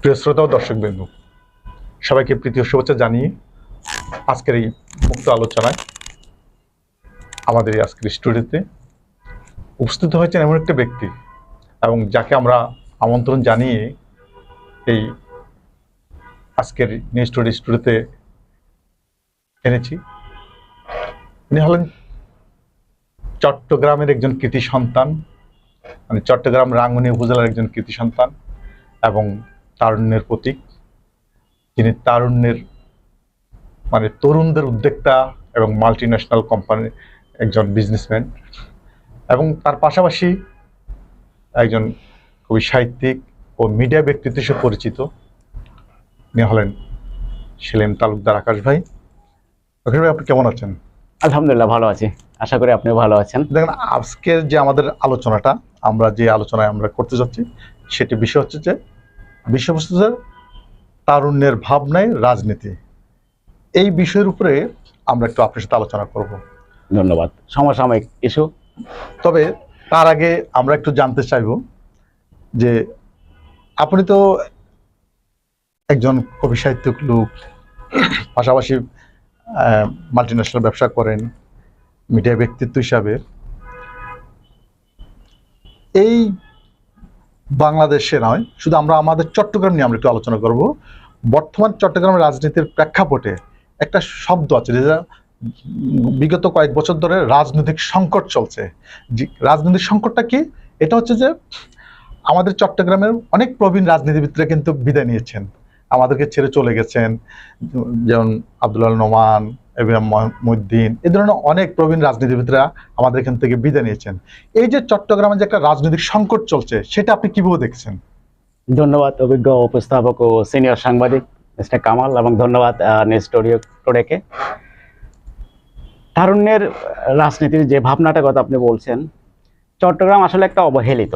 প্রিয় শ্রোতা ও দর্শক দর্শকবৃন্দ, সবাইকে প্রীতি ও শুভেচ্ছা জানিয়ে আজকের এই মুক্ত আলোচনায় আমাদের এই আজকের স্টুডিওতে উপস্থিত হয়েছেন এমন একটা ব্যক্তি এবং যাকে আমরা আমন্ত্রণ জানিয়ে এই আজকের নিউজ স্টোরি স্টুডিওতে এনেছি। ইনি হলেন চট্টগ্রামের একজন কৃতি সন্তান মানে চট্টগ্রাম রাঙ্গুনি উপজেলার একজন কৃতি সন্তান এবং তারুণ্যের প্রতীক। যিনি তারুণ্যের মানে তরুণদের উদ্যোক্তা এবং মাল্টি ন্যাশনাল কোম্পানির একজন বিজনেসম্যান এবং তার পাশাপাশি একজন কবি সাহিত্যিক ও মিডিয়া ব্যক্তিত্ব হিসেবে পরিচিত। ইনি হলেন সেলিম তালুকদার আকাশ ভাই। আকাশ ভাই আপনি কেমন আছেন? আলহামদুলিল্লাহ ভালো আছি। আশা করি আপনিও ভালো আছেন। দেখেন আজকের যে আমাদের আলোচনাটা আমরা যে আলোচনায় আমরা করতে যাচ্ছি সেটি বিষয় হচ্ছে যে বিষয়বস্তু তারুণ্যের ভাবনায় রাজনীতি। এই বিষয়ের উপরে আমরা একটু আপনার সাথে আলোচনা করব। ধন্যবাদ। সমসাময়িক ইস্যু তবে তার আগে আমরা একটু জানতে চাইব যে আপনি তো একজন কবি সাহিত্যিক লোক পাশাপাশি মাল্টি ন্যাশনাল ব্যবসা করেন মিডিয়া ব্যক্তিত্ব হিসাবে। এই বাংলাদেশে নয়, শুধু আমরা আমাদের চট্টগ্রাম নিয়ে আমরা একটু আলোচনা করব। বর্তমান চট্টগ্রামের রাজনীতির প্রেক্ষাপটে একটা শব্দ আছে যেটা বিগত কয়েক বছর ধরে রাজনৈতিক সংকট চলছে। রাজনৈতিক সংকটটা কি? এটা হচ্ছে যে, আমাদের চট্টগ্রামের অনেক প্রবীণ রাজনীতিবিদরা কিন্তু বিদায় নিয়েছেন। আমাদেরকে ছেড়ে চলে গেছেন। যেমন আব্দুল্লাহ নোমান এবিএম মহিউদ্দিন এই ধরনের অনেক প্রবীণ রাজনীতিবিদরা আমাদের এখান থেকে বিদায় নিয়েছেন। এই যে চট্টগ্রামে যে একটা রাজনৈতিক সংকট চলছে, সেটা আপনি কীভাবে দেখছেন? ধন্যবাদ অভিজ্ঞ উপস্থাপক ও সিনিয়র সাংবাদিক, মিস্টার কামাল, এবং ধন্যবাদ স্টুডিও তারুণ্যের রাজনীতির যে ভাবনাটা কথা আপনি বলছেন, চট্টগ্রাম আসলে একটা অবহেলিত।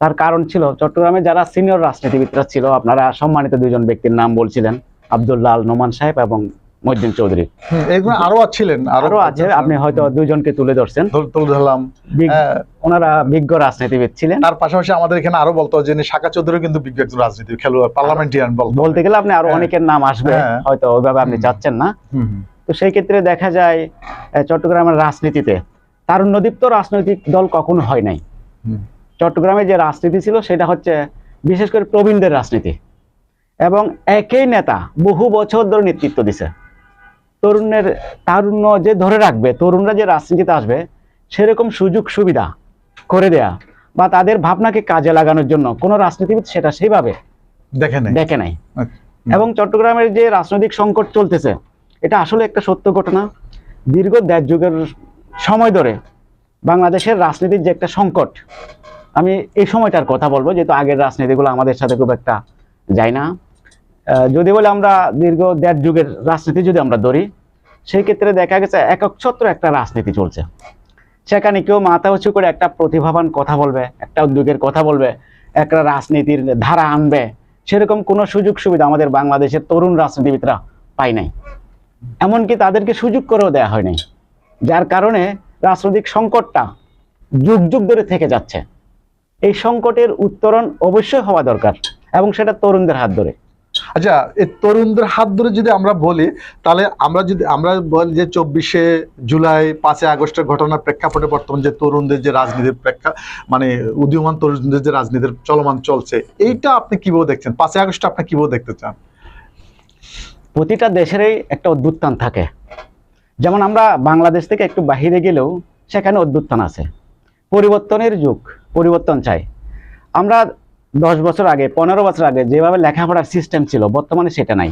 তার কারণ ছিল, চট্টগ্রামে যারা সিনিয়র রাজনীতিবিদরা ছিল, আপনারা সম্মানিত দুজন ব্যক্তির নাম বলছিলেন আব্দুল্লাহ নোমান সাহেব এবং মহিউদ্দিন চৌধুরী। এইগুলো আরও ছিলেন আরও আছে আপনি হয়তো দুইজনকে তুলে ধরছেন। তুলে ধরলাম। হ্যাঁ, ওনারা বিজ্ঞ রাজনীতিবিদ ছিলেন। তার পাশাপাশি আমাদের এখানে আরও বলতো যে শাখা চৌধুরী কিন্তু বিজ্ঞ একজন রাজনীতি খেলোয়াড় পার্লামেন্টিয়ান বলতো। বলতে গেলে আপনি আরও হ্যাঁ। অনেকের নাম আসবে হ্যাঁ। হয়তো ওইভাবে আপনি হুম। চাচ্ছেন না। তো সেই ক্ষেত্রে দেখা যায় চট্টগ্রামের রাজনীতিতে তারুণ্যদীপ্ত রাজনৈতিক দল কখনো হয় নাই। চট্টগ্রামে যে রাজনীতি ছিল সেটা হচ্ছে বিশেষ করে প্রবীণদের রাজনীতি। এবং একই নেতা বহু বছর ধরে নেতৃত্ব দিছে। তরুণের তারুণ্য যে ধরে রাখবে তরুণরা যে রাজনীতিতে আসবে সেরকম সুযোগ সুবিধা করে দেয়া বা তাদের ভাবনাকে কাজে লাগানোর জন্য কোনো রাজনীতিবিদ সেটা সেইভাবে দেখেন নাই। দেখে নাই। আচ্ছা, এবং চট্টগ্রামের যে রাজনৈতিক সংকট চলতেছে এটা আসলে একটা সত্য ঘটনা। দীর্ঘ দেড় যুগের সময় ধরে বাংলাদেশের রাজনীতির যে একটা সংকট আমি এই সময়টার কথা বলব যেহেতু আগের রাজনীতিগুলো আমাদের সাথে খুব একটা যায় না। যদি বলে আমরা দীর্ঘ দেড় যুগের রাজনীতি যদি আমরা ধরি, সেই ক্ষেত্রে দেখা গেছে একক ছত্র একটা রাজনীতি চলছে। সেখানে কেউ মাথা উঁচু করে একটা প্রতিভাবান কথা বলবে, একটা উদ্যোগের কথা বলবে, একটা রাজনীতির ধারা আনবে। সেরকম কোনো সুযোগ সুবিধা আমাদের বাংলাদেশের তরুণ রাজনীতিবিদরা পায় নাই। এমনকি তাদেরকে সুযোগ করেও দেওয়া হয় নাই। যার কারণে রাজনৈতিক সংকটটা যুগ যুগ ধরে থেকে যাচ্ছে। এই সংকটের উত্তরণ অবশ্যই হওয়া দরকার এবং সেটা তরুণদের হাত ধরে। আচ্ছা এই তরুণদের হাত ধরে যদি আমরা বলি, তাহলে আমরা যদি, আমরা বলি যে চব্বিশে জুলাই, পাঁচই আগস্টের ঘটনার প্রেক্ষাপটে বর্তমান যে তরুণদের যে রাজনীতির প্রেক্ষা মানে উদীয়মান তরুণদের যে রাজনীতির চলমান চলছে, এইটা আপনি কীভাবে দেখছেন? পাঁচই আগস্ট আপনি কীভাবে দেখতে চান? প্রতিটা দেশেরই একটা অভ্যুত্থান থাকে। যেমন আমরা বাংলাদেশ থেকে একটু বাহিরে গেলেও সেখানে অভ্যুত্থান আছে। পরিবর্তনের যুগ, পরিবর্তন চাই। আমরা দশ বছর আগে, পনেরো বছর আগে যেভাবে লেখাপড়ার সিস্টেম ছিল, বর্তমানে সেটা নাই।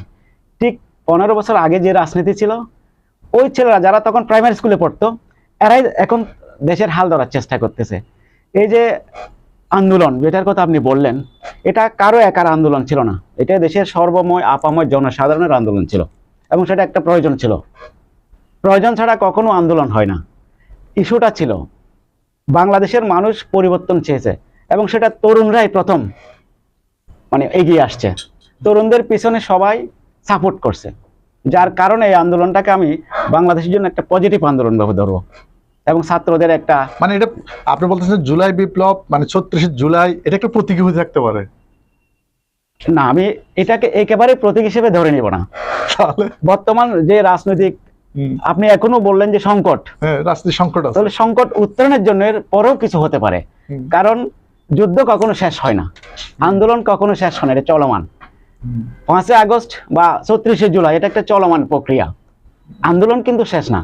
ঠিক পনেরো বছর আগে যে রাজনীতি ছিল, ওই ছেলেরা যারা তখন প্রাইমারি স্কুলে পড়তো, এরাই এখন দেশের হাল ধরার চেষ্টা করতেছে। এই যে আন্দোলন, যেটার কথা আপনি বললেন, এটা কারও একার আন্দোলন ছিল না। এটা দেশের সর্বময়, আপাময় জনসাধারণের আন্দোলন ছিল এবং সেটা একটা প্রয়োজন ছিল। প্রয়োজন ছাড়া কখনো আন্দোলন হয় না। ইস্যুটা ছিল, বাংলাদেশের মানুষ পরিবর্তন চেয়েছে। এবং সেটা তরুণরাই প্রথম মানে এগিয়ে আসছে। তরুণদের পিছনে সবাই সাপোর্ট করছে। যার কারণে এই আন্দোলনটাকে আমি বাংলাদেশের জন্য একটা পজিটিভ আন্দোলন ভাবে ধরবো। এবং ছাত্রদের একটা মানে এটা আপনি বলতেছেন জুলাই বিপ্লব মানে ছত্রিশে জুলাই এটা একটা প্রতীকী হয়ে থাকতে পারে। না আমি এটাকে একেবারে প্রতীক হিসেবে ধরে নিব না। বর্তমান যে রাজনৈতিক আপনি এখনও বললেন যে সংকট। হ্যাঁ সংকট তাহলে সংকট উত্তরণের জন্য এর পরেও কিছু হতে পারে। কারণ যুদ্ধ কখনো শেষ হয় না। আন্দোলন কখনো শেষ হয় না, এটা চলমান। পাঁচই আগস্ট বা চৌত্রিশে জুলাই, এটা একটা চলমান প্রক্রিয়া। আন্দোলন কিন্তু শেষ না।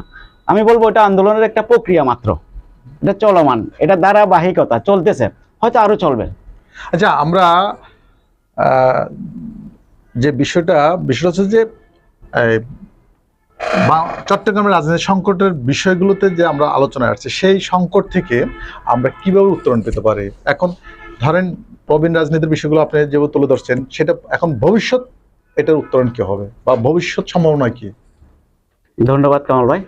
আমি বলব এটা আন্দোলনের একটা প্রক্রিয়া মাত্র। এটা চলমান, এটা ধারাবাহিকতা, চলতেছে। হয়তো আরও চলবে। আচ্ছা আমরা যে বিষয়টা বিষয়টা হচ্ছে যে বা- চট্টগ্রামের রাজনীতি সংকটের বিষয়গুলোতে যে আমরা আলোচনায় আসছি, সেই সংকট থেকে আমরা কীভাবে উত্তরণ পেতে পারি? এখন ধরেন প্রবীণ রাজনীতির বিষয়গুলো আপনি যেভাবে তুলে ধরছেন, সেটা এখন ভবিষ্যৎ এটার উত্তরণ কি হবে? বা ভবিষ্যৎ সম্ভাবনা কি? ধন্যবাদ কামাল ভাই।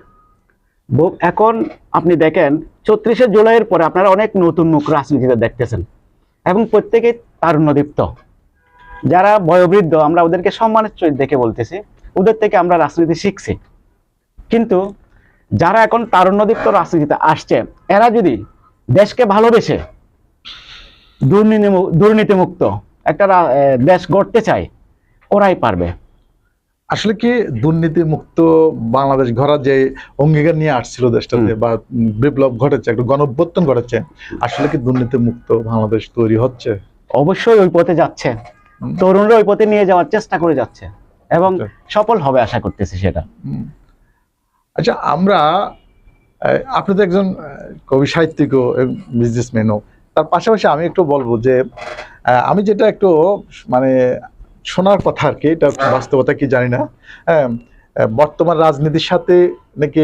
এখন আপনি দেখেন চৌত্রিশে জুলাইয়ের পরে আপনারা অনেক নতুন মুখ রাজনীতিতে দেখতেছেন এবং প্রত্যেকেই তারুণ্যদীপ্ত। যারা বয়োবৃদ্ধ, আমরা ওদেরকে সম্মানের চোখ দেখে বলতেছি ওদের থেকে আমরা রাজনীতি শিখছি। কিন্তু যারা এখন তারুণ্যদীপ্ত রাজনীতিতে আসছে এরা যদি দেশকে ভালোবেসে দুর্নীতি দুর্নীতিমুক্ত একটা দেশ গড়তে চায় ওরাই পারবে। আসলে কি দুর্নীতি মুক্ত বাংলাদেশ গড়ার যে অঙ্গীকার নিয়ে আসছিল দেশটাতে বা বিপ্লব ঘটেছে একটা গণঅভ্যুত্থান ঘটেছে আসলে কি দুর্নীতি মুক্ত বাংলাদেশ তৈরি হচ্ছে? অবশ্যই ওই পথে যাচ্ছে। তরুণরা ওই পথে নিয়ে যাওয়ার চেষ্টা করে যাচ্ছে। এবং আচ্ছা। সফল হবে আশা করতেছি সেটা। আচ্ছা আমরা আপনি তো একজন কবি সাহিত্যিকও বিজনেসম্যানও তার পাশাপাশি আমি একটু বলব যে আমি যেটা একটু মানে শোনার কথা আর কি এটা বাস্তবতা কি জানি না। হ্যাঁ, বর্তমান রাজনীতির সাথে নাকি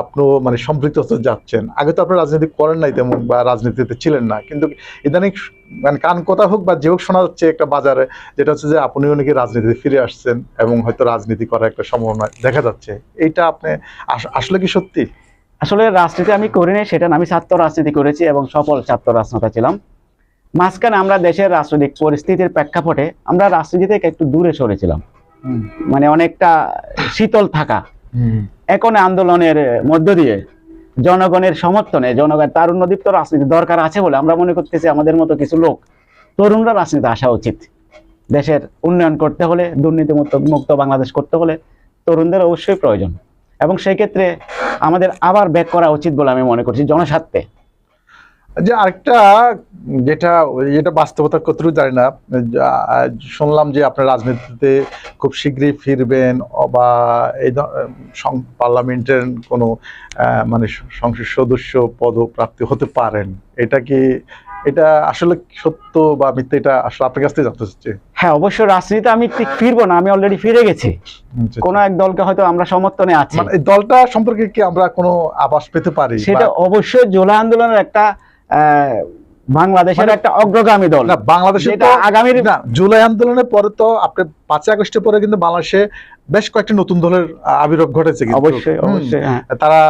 আপনিও মানে সম্পৃক্ত হতে যাচ্ছেন। আগে তো আপনি রাজনীতি করেন নাই তেমন বা রাজনীতিতে ছিলেন না। কিন্তু ইদানিং মানে কান কথা হোক বা যে হোক শোনা যাচ্ছে একটা বাজারে যেটা হচ্ছে যে আপনিও নাকি রাজনীতিতে ফিরে আসছেন এবং হয়তো রাজনীতি করার একটা সম্ভাবনা দেখা যাচ্ছে। এইটা আপনি আসলে কি সত্যি? আসলে রাজনীতি আমি করিনি সেটা আমি ছাত্র রাজনীতি করেছি এবং সফল ছাত্র রাজনেতা ছিলাম। মাঝখানে আমরা দেশের রাজনৈতিক পরিস্থিতির প্রেক্ষাপটে আমরা রাজনীতি থেকে একটু দূরে সরেছিলাম। মানে অনেকটা শীতল থাকা। এখন আন্দোলনের মধ্য দিয়ে জনগণের সমর্থনে, জনগণের তার তারুণ্যদীপ্ত রাজনীতি দরকার আছে বলে আমরা মনে করতেছি আমাদের মতো কিছু লোক, তরুণরা রাজনীতি আসা উচিত। দেশের উন্নয়ন করতে হলে দুর্নীতি মুক্ত বাংলাদেশ করতে হলে তরুণদের অবশ্যই প্রয়োজন। এবং সেই ক্ষেত্রে আমাদের আবার ব্যাক করা উচিত বলে আমি মনে করছি জনস্বার্থে। যে আরেকটা যেটা যেটা বাস্তবতা কতটুকু জানি না শুনলাম যে আপনার রাজনীতিতে খুব শীঘ্রই ফিরবেন বা এই পার্লামেন্টের কোনো মানে সংসদ সদস্য পদপ্রাপ্তি হতে পারেন। এটা কি এটা আসলে সত্য বা মিথ্যা? এটা আসলে আপনার কাছ থেকে জানতে চাচ্ছি। হ্যাঁ অবশ্যই রাজনীতিতে আমি ঠিক ফিরবো না আমি অলরেডি ফিরে গেছি। কোনো এক দলকে হয়তো আমরা সমর্থনে আছি। মানে এই দলটা সম্পর্কে কি আমরা কোনো আভাস পেতে পারি? সেটা অবশ্যই জোলা আন্দোলনের একটা 哎、বাংলাদেশের মানে- একটা অগ্রগামী দল। না বাংলাদেশে যেটা আগামীর না জুলাই আন্দোলনের পরে তো আপনি পাঁচই আগস্টের পরে কিন্তু বাংলাদেশে বেশ কয়েকটি নতুন দলের আবির্ভাব ঘটেছে অবশ্যই অবশ্যই হ্যাঁ। তারা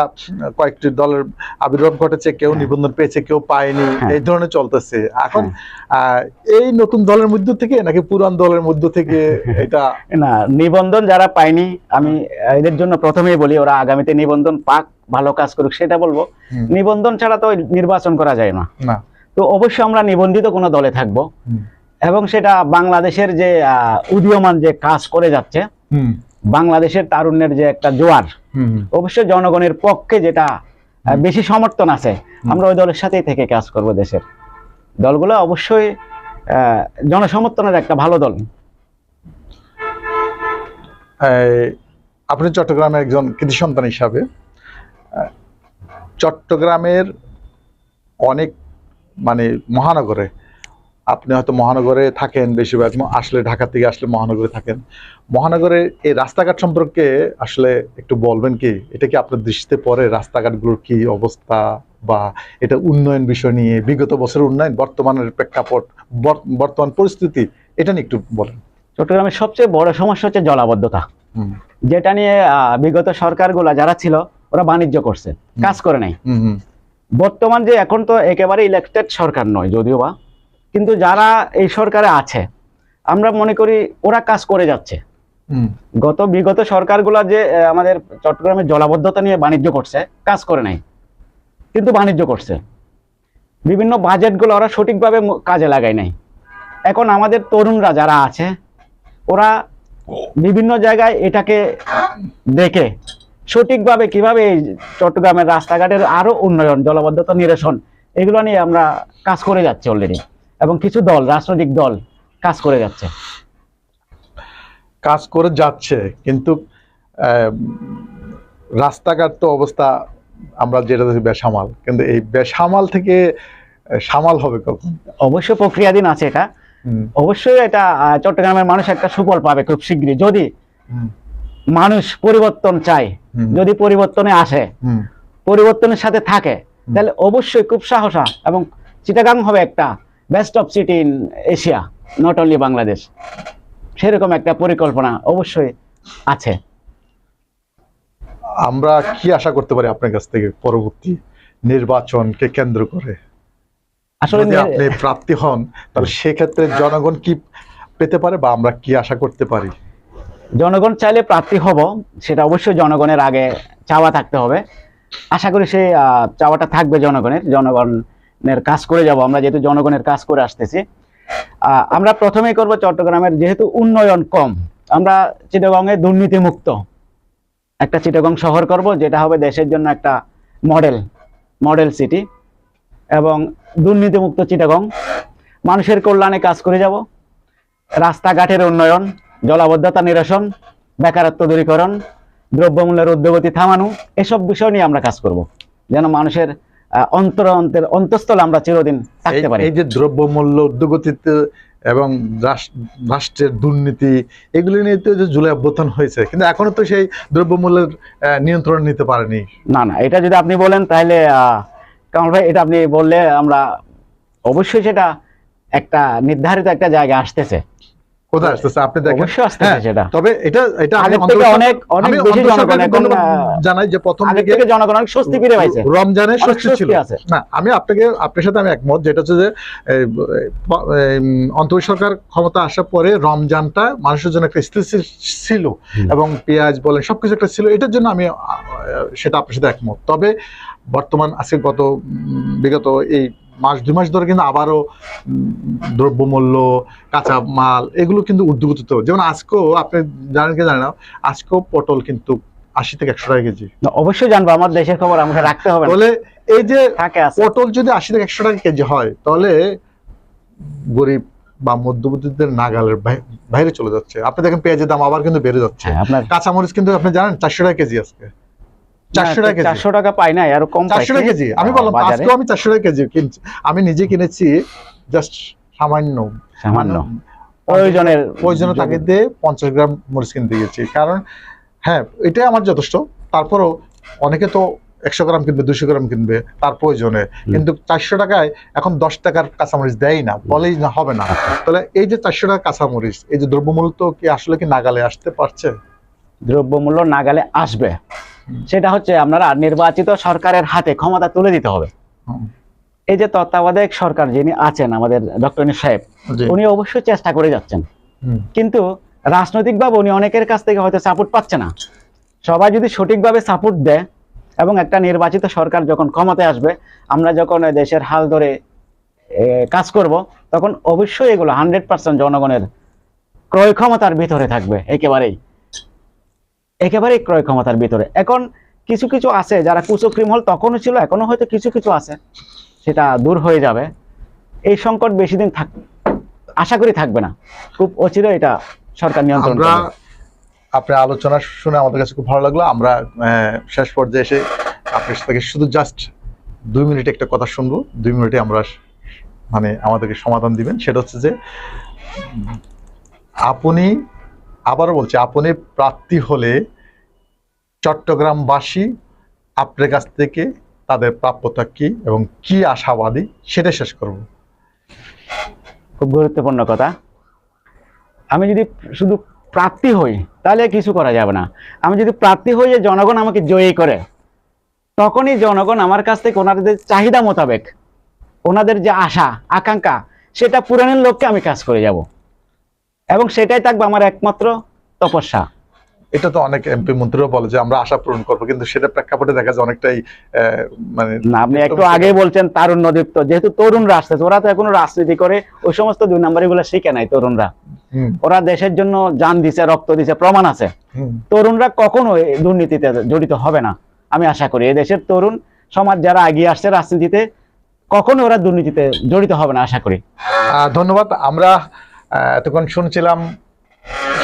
কয়েকটি দলের আবির্ভাব ঘটেছে কেউ হ্যাঁ। নিবন্ধন পেয়েছে কেউ পায়নি হ্যাঁ। এই ধরনের চলতেছে। এখন এই নতুন দলের মধ্য থেকে নাকি পুরান দলের মধ্য থেকে এটা না নিবন্ধন যারা পায়নি আমি এদের জন্য প্রথমেই বলি ওরা আগামীতে নিবন্ধন পাক ভালো কাজ করুক সেটা বলব। নিবন্ধন ছাড়া তো নির্বাচন করা যায় না। তো অবশ্যই আমরা নিবন্ধিত কোনো দলে থাকব। এবং সেটা বাংলাদেশের যে উদীয়মান যে কাজ করে যাচ্ছে বাংলাদেশের তারুণ্যের যে একটা জোয়ার অবশ্যই জনগণের পক্ষে যেটা বেশি সমর্থন আছে আমরা ওই দলের সাথেই থেকে কাজ করব দেশের। দলগুলো অবশ্যই আহ, জনসমর্থনের একটা ভালো দল। আপনি চট্টগ্রামের একজন কৃতি সন্তান হিসাবে চট্টগ্রামের অনেক মানে মহানগরে। আপনি হয়তো মহানগরে থাকেন বেশিরভাগ আসলে ঢাকা থেকে আসলে মহানগরে থাকেন। মহানগরে এই রাস্তাঘাট সম্পর্কে আসলে একটু বলবেন কি? এটা কি আপনার দৃষ্টিতে পরে রাস্তাঘাটগুলোর কি অবস্থা? বা এটা উন্নয়ন বিষয় নিয়ে বিগত বছরের উন্নয়ন বর্তমানের প্রেক্ষাপট বর্তমান পরিস্থিতি এটা নিয়ে একটু বলেন। চট্টগ্রামের সবচেয়ে বড় সমস্যা হচ্ছে জলাবদ্ধতা। যেটা নিয়ে আহ, বিগত সরকারগুলা যারা ছিল ওরা বাণিজ্য করছে কাজ করে নাই। বর্তমান যে এখন তো একেবারে ইলেকটেড সরকার নয় যদিও বা কিন্তু যারা এই সরকারে আছে আমরা মনে করি ওরা কাজ করে যাচ্ছে। গত বিগত সরকারগুলা যে আমাদের চট্টগ্রামের জলাবদ্ধতা নিয়ে বাণিজ্য করছে কাজ করে নাই কিন্তু বাণিজ্য করছে। বিভিন্ন বাজেটগুলো ওরা সঠিকভাবে কাজে লাগায় নাই। এখন আমাদের তরুণরা যারা আছে ওরা বিভিন্ন জায়গায় এটাকে দেখে সঠিকভাবে কীভাবে এই চট্টগ্রামের রাস্তাঘাটের আরও উন্নয়ন জলবদ্ধতা নিরসন এগুলো নিয়ে আমরা কাজ করে যাচ্ছি অলরেডি এবং কিছু দল রাজনৈতিক দল কাজ করে যাচ্ছে। কাজ করে যাচ্ছে কিন্তু রাস্তাঘাট তো অবস্থা আমরা যেটা দেখি বেসামাল কিন্তু এই বেসামাল থেকে সামাল হবে কখন? অবশ্য প্রক্রিয়াধীন আছে এটা। অবশ্যই এটা চট্টগ্রামের মানুষ একটা সুফল পাবে খুব শীঘ্রই। যদি মানুষ পরিবর্তন চায় যদি পরিবর্তনে আসে পরিবর্তনের সাথে থাকে তাহলে অবশ্যই খুব সাহসা এবং চিটাগাং হবে একটা best of city in Asia not only Bangladesh সেরকম একটা পরিকল্পনা অবশ্যই আছে। আমরা কি আশা করতে পারি আপনার কাছ থেকে পরবর্তী নির্বাচনকে কেন্দ্র করে? আসলে আপনি প্রাপ্তি হন তাহলে সেক্ষেত্রে জনগণ কি পেতে পারে বা আমরা কি আশা করতে পারি? জনগণ চাইলে প্রার্থী হব সেটা অবশ্যই জনগণের আগে চাওয়া থাকতে হবে। আশা করি আহ, চাওয়াটা থাকবে জনগণের জনগণের কাজ করে যাব আমরা যেহেতু জনগণের কাজ করে আসতেছি। আমরা প্রথমেই করব চট্টগ্রামের যেহেতু উন্নয়ন কম আমরা চিটাগংয়ে দুর্নীতিমুক্ত একটা চিটাগং শহর করব যেটা হবে দেশের জন্য একটা মডেল মডেল সিটি এবং দুর্নীতিমুক্ত চিটাগং। মানুষের কল্যাণে কাজ করে যাব রাস্তাঘাটের উন্নয়ন জলাবদ্ধতা নিরসন বেকারত্ব দূরীকরণ দ্রব্যমূল্যের উদ্যোগতি থামানো এসব বিষয় নিয়ে আমরা কাজ করব। যেন মানুষের অন্তর অন্তের অন্তঃস্থলে আমরা চিরদিন থাকতে পারি। এই যে দ্রব্যমূল্য উদ্যোগতিতে এবং রাষ্ট্রের দুর্নীতি এগুলি নিয়ে তো যে জুলাই অভ্যুত্থান হয়েছে কিন্তু এখনও তো সেই দ্রব্যমূল্যের নিয়ন্ত্রণ নিতে পারেনি। না না এটা যদি আপনি বলেন তাহলে আহ, কামাল ভাই এটা আপনি বললে আমরা অবশ্যই সেটা একটা নির্ধারিত একটা জায়গা আসতেছে। কোথায় আসতেছে? আপনি দেখেন। হ্যাঁ, তবে এটা এটা অনেক- অনেক বেশি জানাই যে প্রথম দিকে জনগণ অনেক স্বস্তি ফিরে পাইছে। রমজানের স্বস্তি ছিল। না আমি আপনাকে আপনার সাথে আমি একমত যেটা হচ্ছে যে অন্তরী সরকার ক্ষমতা আসার পরে রমজানটা মানুষের জন্য একটা স্থিতিশীল ছিল এবং পেঁয়াজ বলেন সবকিছু একটা ছিল। এটার জন্য আমি সেটা আপনার সাথে একমত। তবে বর্তমান আজকে গত বিগত এই মাস দুই মাস ধরে কিন্তু আবারও দ্রব্যমূল্য কাঁচা মাল এগুলো কিন্তু উদ্যোগিত যেমন আজকেও আপনি জানেন কি জানেন আজকেও পটল কিন্তু আশি থেকে একশো টাকা কেজি। অবশ্যই জানব আমার দেশের খবর আমাকে রাখতে হবে। তাহলে এই যে পটল যদি আশি থেকে একশো টাকা কেজি হয় তাহলে গরিব বা মধ্যবিত্তদের নাগালের বাইরে চলে যাচ্ছে। আপনি দেখেন পেঁয়াজের দাম আবার কিন্তু বেড়ে যাচ্ছে। হ্যাঁ, কাঁচামরিচ কিন্তু আপনি জানেন চারশো টাকা কেজি আজকে। চারশো টাকা চারশো টাকা পাই না আরও কম চারশো টাকা কেজি। আমি বললাম আজকেও আমি চারশো টাকা কেজি কিনছি। আমি নিজে কিনেছি জাস্ট সামান্য। সামান্য। মানে পঞ্চাশ গ্রাম মরিচ কিনতে গেছি। কারণ হ্যাঁ এটাই আমার যথেষ্ট। তারপরও অনেকে তো একশো গ্রাম কিনবে দুশো গ্রাম কিনবে তার প্রয়োজনে। কিন্তু চারশো টাকায় এখন দশ টাকার কাঁচামরিচ দেয় না বলেই না হবে না। তাহলে এই যে চারশো টাকা কাঁচামরিচ এই যে দ্রব্যমূল্য তো কি আসলে কি নাগালে আসতে পারছে? দ্রব্যমূল্য নাগালে আসবে। সেটা হচ্ছে আপনারা নির্বাচিত সরকারের হাতে ক্ষমতা তুলে দিতে হবে। এই যে তত্ত্বাবধায়ক সরকার যিনি আছেন আমাদের ডক্টর সাহেব উনি অবশ্যই চেষ্টা করে যাচ্ছেন। কিন্তু রাজনৈতিকভাবে উনি অনেকের কাছ থেকে হয়তো সাপোর্ট পাচ্ছে না। সবাই যদি সঠিকভাবে সাপোর্ট দেয় এবং একটা নির্বাচিত সরকার যখন ক্ষমতায় আসবে আমরা যখন দেশের হাল ধরে কাজ করব তখন অবশ্যই এগুলো হান্ড্রেড পার্সেন্ট জনগণের ক্রয় ক্ষমতার ভিতরে থাকবে একেবারেই। একেবারেই ক্রয় ক্ষমতার ভিতরে। এখন কিছু কিছু আছে যারা কুচক্রিমহল তখনও ছিল এখনও হয়তো কিছু কিছু আছে সেটা দূর হয়ে যাবে। এই সংকট বেশি দিন থাক আশা করি থাকবে না। খুব অচিরে এটা সরকার নিয়ন্ত্রণ করবে। আপনার আলোচনা শুনে আমাদের কাছে খুব ভালো লাগল। আমরা শেষ পর্যায়ে এসে আপনার থেকে শুধু জাস্ট দুই মিনিট একটা কথা শুনব। দুই মিনিটে আমরা মানে আমাদেরকে সমাধান দিবেন। সেটা হচ্ছে যে আপনি আবারও বলছি, আপনি প্রার্থী হলে চট্টগ্রামবাসী আপনার কাছ থেকে তাদের প্রাপ্যতা কি এবং কি আশাবাদী সেটা শেষ করব। খুব গুরুত্বপূর্ণ কথা। আমি যদি শুধু প্রার্থী হই, তাহলে কিছু করা যাবে না। আমি যদি প্রার্থী হই যে জনগণ আমাকে জয়ী করে, তখনই জনগণ আমার কাছ থেকে ওনাদের চাহিদা মোতাবেক, ওনাদের যে আশা, আকাঙ্ক্ষা, সেটা পূরণের লক্ষ্যে আমি কাজ করে যাব। এবং সেটাই থাকবে আমার একমাত্র তপস্যা। এটা তো অনেক এমপি মন্ত্রীও বলে যে আমরা আশা পূরণ করব কিন্তু সেটা প্রেক্ষাপটে দেখা যায় অনেকটাই মানে না আপনি একটু আগে বলছেন তারুণ্য দীপ্ত যেহেতু তরুণরা আসতেছে ওরা তো এখনও রাজনীতি করে ওই সমস্ত দুই নাম্বারগুলো শিখে নাই তরুণরা। ওরা দেশের জন্য যান দিছে রক্ত দিছে প্রমাণ আছে। তরুণরা কখনো দুর্নীতিতে জড়িত হবে না আমি আশা করি। দেশের তরুণ সমাজ যারা এগিয়ে আসছে রাজনীতিতে কখনো ওরা দুর্নীতিতে জড়িত হবে না আশা করি। ধন্যবাদ। আমরা এতক্ষণ শুনছিলাম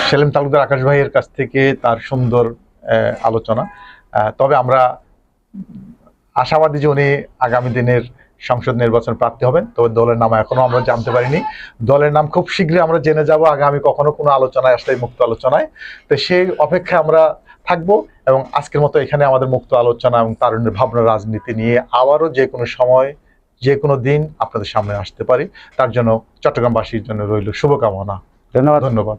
সেলিম তালুকদার আকাশ ভাইয়ের কাছ থেকে তার সুন্দর আলোচনা। তবে আমরা আশাবাদী যে উনি আগামী দিনের সংসদ নির্বাচন প্রার্থী হবেন তবে দলের নাম এখনও আমরা জানতে পারিনি। দলের নাম খুব শীঘ্রই আমরা জেনে যাব, আগামী কখনো কোনো আলোচনায় আসলে মুক্ত আলোচনায়। তো সেই অপেক্ষায় আমরা থাকব এবং আজকের মতো এখানে আমাদের মুক্ত আলোচনা এবং তারুণ্যের ভাবনা রাজনীতি নিয়ে আবারও যে কোনো সময় যে কোনো দিন আপনাদের সামনে আসতে পারি। তার জন্য চট্টগ্রামবাসীর জন্য রইল শুভকামনা। ধন্যবাদ। ধন্যবাদ।